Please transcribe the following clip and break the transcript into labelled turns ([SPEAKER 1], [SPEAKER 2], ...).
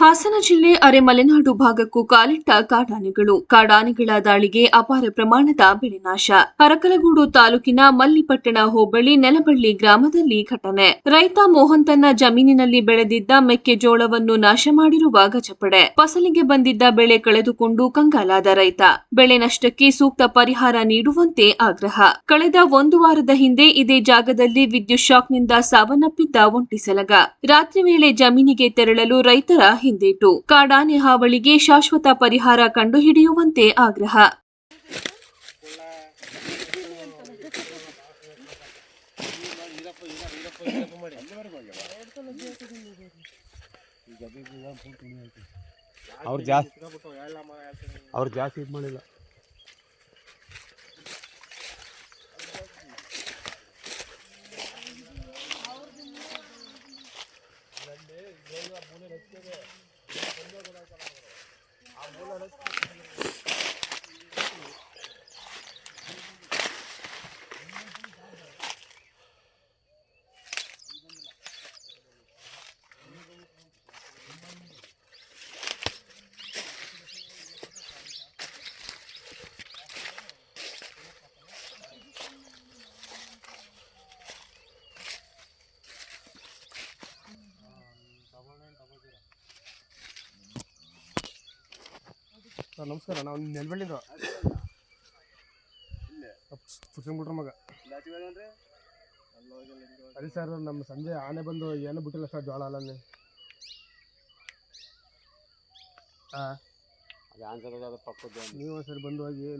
[SPEAKER 1] ಹಾಸನ ಜಿಲ್ಲೆ ಅರೆಮಲೆನಾಡು ಭಾಗಕ್ಕೂ ಕಾಲಿಟ್ಟ ಕಾಡಾನೆಗಳು. ಕಾಡಾನೆಗಳ ದಾಳಿಗೆ ಅಪಾರ ಪ್ರಮಾಣದ ಬೆಳೆ ನಾಶ. ಅರಕಲಗೂಡು ತಾಲೂಕಿನ ಮಲ್ಲಿಪಟ್ಟಣ ಹೋಬಳಿ ನೆಲಬಳ್ಳಿ ಗ್ರಾಮದಲ್ಲಿ ಘಟನೆ. ರೈತ ಮೋಹನ್ ತನ್ನ ಜಮೀನಿನಲ್ಲಿ ಬೆಳೆದಿದ್ದ ಮೆಕ್ಕೆಜೋಳವನ್ನು ನಾಶ ಮಾಡಿರುವ ಗಜಪಡೆ. ಫಸಲಿಗೆ ಬಂದಿದ್ದ ಬೆಳೆ ಕಳೆದುಕೊಂಡು ಕಂಗಾಲಾದ ರೈತ. ಬೆಳೆ ನಷ್ಟಕ್ಕೆ ಸೂಕ್ತ ಪರಿಹಾರ ನೀಡುವಂತೆ ಆಗ್ರಹ. ಕಳೆದ ಒಂದು ವಾರದ ಹಿಂದೆ ಇದೇ ಜಾಗದಲ್ಲಿ ವಿದ್ಯುತ್ ಶಾಕ್ನಿಂದ ಸಾವನ್ನಪ್ಪಿದ್ದ ಒಂಟಿಸಲಗ ರಾತ್ರಿ ವೇಳೆ ಜಮೀನಿಗೆ ತೆರಳಲು ರೈತರ ಹಿಂದೇಟು. ಕಾಡಾನೆ ಹಾವಳಿಗೆ ಶಾಶ್ವತ ಪರಿಹಾರ ಕಂಡುಹಿಡಿಯುವಂತೆ ಆಗ್ರಹ.
[SPEAKER 2] ಅವ್ರು ಜಾಸ್ತಿ ಅವ್ರು ಜಾಸ್ತಿ ಇದು ಮಾಡಿಲ್ಲ. আর ಸರ್ ನಮಸ್ಕಾರ. ನಾವು ನೆಲಬಳ್ಳಿದು ಪುಟ್ಟಂಬಿಟ್ರ ಮಗ. ಅದೇ ಸರ್ ನಮ್ಮ ಸಂಜೆ ಆನೆ ಬಂದು ಏನು ಬಿಟ್ಟಿಲ್ಲ ಸರ್ ಜೋಳ ಅಲ್ಲ ಹಾಂ ನೀವು ಸರ್ ಬಂದು ಹೋಗಿ